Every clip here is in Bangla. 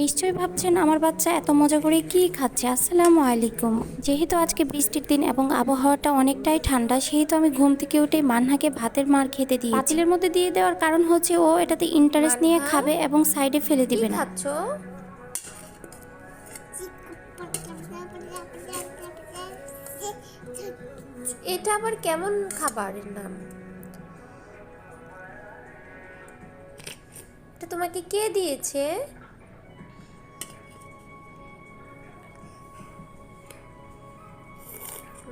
নিশ্চয়ই ভাবছেন আমার বাচ্চা এত মজা করে কি খাচ্ছে? আসসালামু আলাইকুম। যেহেতু আজকে বৃষ্টির দিন এবং আবহাওয়াটা অনেকটাই ঠান্ডা সেহেতু আমি ঘুম থেকে উঠে মানহাকে ভাতের মার খেতে দিই পাতিলের মধ্যে দিয়ে দেওয়ার কারণ হচ্ছে ও এটাতে ইন্টারেস্ট নিয়ে খাবে এবং সাইডে ফেলে দিবে না। এটা আবার কেমন খাবারের নাম? এটা তোমাকে কে দিয়েছে?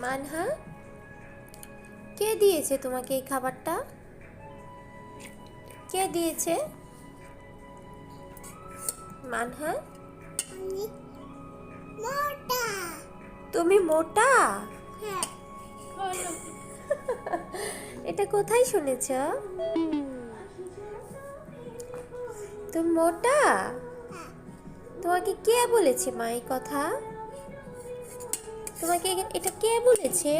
মানহা কে দিয়েছে তোমাকে এই খাবারটা? কে দিয়েছে? মানহা? তুমি মোটা? এটা কোথায় শুনেছ? তুমি মোটা? তোমাকে কে বলেছে মা এই কথা? তোমাকে এটা কে বলেছে?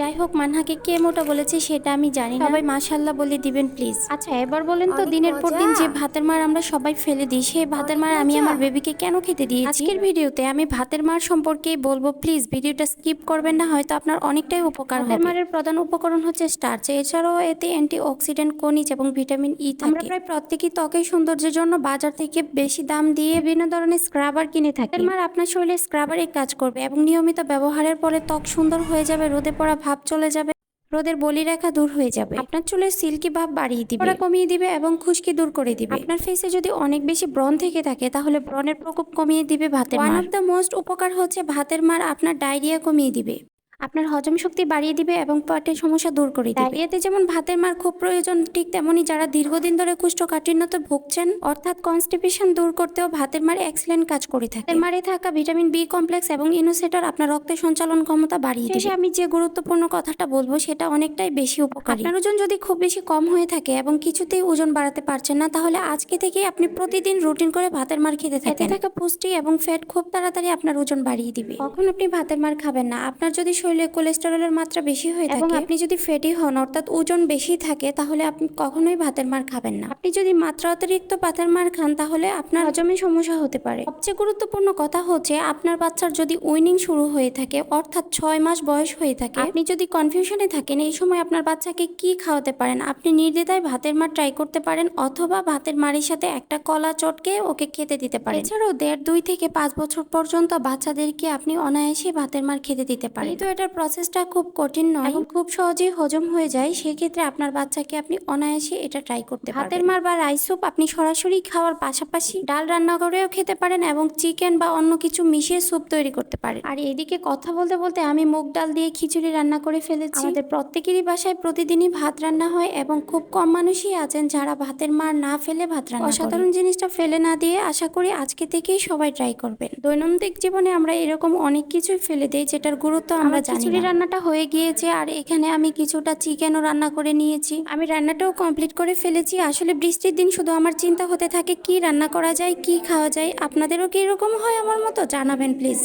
যাই হোক মানহাকে কে মোটা বলেছে সেটা আমি জানি না। সবাই মাশাল্লাহ বলে দিবেন প্লিজ আচ্ছা এবার বলেন তো দিনের পর দিন যে ভাতের মার আমরা সবাই ফেলে দিই সেই ভাতের মার আমি আমার বেবিকে কেন খেতে দিয়েছি? আজকের ভিডিওতে আমি ভাতের মার সম্পর্কেই বলব প্লিজ ভিডিওটা স্কিপ করবেন না হয়তো আপনার অনেকটাই উপকার হবে। মারের প্রধান উপকরণ হচ্ছে স্টার্চ এছাড়াও এতে অ্যান্টি অক্সিডেন্ট খনিজ এবং ভিটামিন ই থাকে। আমরা প্রায় প্রত্যেকই ত্বকের সৌন্দর্যের জন্য বাজার থেকে বেশি দাম দিয়ে বিভিন্ন ধরনের স্ক্রাবার কিনে থাকি। মার আপনার শরীরে স্ক্রাবারের কাজ করবে এবং নিয়মিত ব্যবহারের পরে ত্বক সুন্দর হয়ে যাবে রোদে পড়া ভাব চলে যাবে রোদের বলি রেখা দূর হয়ে যাবে। আপনার চুলের সিল্কি ভাব বাড়িয়ে দিবে। ওরা কমিয়ে দিবে এবং খুশকি দূর করে দিবে। আপনার ফেসে যদি অনেক বেশি ব্রণ থেকে থাকে তাহলে ব্রণের প্রকোপ কমিয়ে দিবে ভাতের মার। ওয়ান অফ দ্য মোস্ট উপকার হচ্ছে ভাতের মার আপনার ডায়রিয়া কমিয়ে দিবে। আপনার হজম শক্তি বাড়িয়ে দিবে এবং পেটের সমস্যা দূর করে দিবে। ডায়রিয়াতে যেমন ভাতের মার খুব প্রয়োজন ঠিক তেমনি যারা দীর্ঘদিন ধরে কুষ্ঠকাঠিন্যতে ভুগছেন অর্থাৎ কনস্টিপেশন দূর করতেও ভাতের মার এক্সেলেন্ট কাজ করে থাকে। ভাতের মারে থাকা ভিটামিন বি কমপ্লেক্স এবং ইনোসেটর আপনার রক্তের সঞ্চালন ক্ষমতা বাড়িয়ে দিবে। আমি যে গুরুত্বপূর্ণ কথাটা বলব সেটা অনেকটাই বেশি উপকারী। আপনার ওজন যদি খুব বেশি কম হয়ে থাকে এবং কিছুতেই ওজন বাড়াতে পারছেন না তাহলে আজকে থেকে আপনি প্রতিদিন রুটিন করে ভাতের মার খেতে থাকেন। এতে থাকা পুষ্টি এবং ফ্যাট খুব তাড়াতাড়ি আপনার ওজন বাড়িয়ে দিবে। কখন আপনি ভাতের মার খাবেন না? আপনার যদি শরীরে কোলেস্টেরলের মাত্রা বেশি হয়ে থাকে। এবং আপনি যদি ফ্যাটি হন অর্থাৎ ওজন বেশি থাকে তাহলে আপনি কখনোই ভাতের মার খাবেন না। আপনি যদি মাত্রা অতিরিক্ত ভাতের মার খান তাহলে আপনার হজমে সমস্যা হতে পারে। সবচেয়ে গুরুত্বপূর্ণ কথা হচ্ছে আপনার বাচ্চার যদি উইনিং শুরু হয়ে থাকে অর্থাৎ ছয় মাস বয়স হয়ে থাকে আপনি যদি কনফিউশনে থাকেন এই সময় আপনার বাচ্চাকে কি খাওয়াতে পারেন? আপনি নির্দ্বিধায় ভাতের মার ট্রাই করতে পারেন অথবা ভাতের মারের সাথে একটা কলা চটকে ওকে খেতে দিতে পারেন। এছাড়াও দেড় দুই থেকে পাঁচ বছর পর্যন্ত বাচ্চাদেরকে আপনি অনায়াসে ভাতের মার খেতে দিতে পারেন। তো এটার প্রসেসটা খুব কঠিন নয়। এবং খুব সহজেই হজম হয়ে যায়। সেক্ষেত্রে আপনার বাচ্চাকে আপনি অনায়াসে এটা ট্রাই করতে পারেন ভাতের মার বা রাইস স্যুপ আপনি সরাসরি খাওয়ার পাশাপাশি ডাল রান্না করেও খেতে পারেন এবং চিকেন বা অন্য কিছু মিশিয়ে স্যুপ তৈরি করতে পারেন। আর এদিকে কথা বলতে বলতে আমি মুগ ডাল দিয়ে খিচুড়ি রান্না করে ফেলেছি। আমাদের প্রত্যেকেরই বাসায় প্রতিদিনই ভাত রান্না হয় এবং খুব কম মানুষই আছেন যারা ভাতের মার না ফেলে ভাত রান্না অসাধারণ জিনিসটা ফেলে না দিয়ে আশা করি আজকে থেকেই সবাই ট্রাই করবেন। দৈনন্দিন জীবনে আমরা এরকম অনেক কিছুই ফেলে দেই যেটার গুরুত্ব আমরা খিচুড়ি রান্নাটা হয়ে গিয়েছে আর এখানে আমি কিছুটা চিকেনও রান্না করে নিয়েছি। আমি রান্নাটাও কমপ্লিট করে ফেলেছি। আসলে বৃষ্টির দিন শুধু আমার চিন্তা হতে থাকে কি রান্না করা যায় কি খাওয়া যায়। আপনাদেরও কি এরকম হয় আমার মতো? জানাবেন প্লিজ।